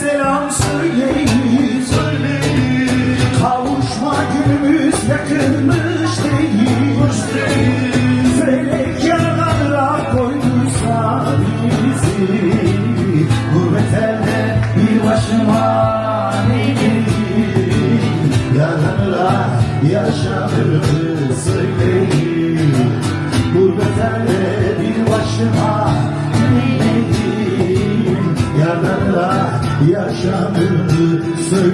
selam söyleyin. Kavuşma günümüz yakınmış değil, değil. Felek yaralara koyduysa bizi. Gurbet elde bir başıma ne gelir? Yarınla yaşanırız söyleyin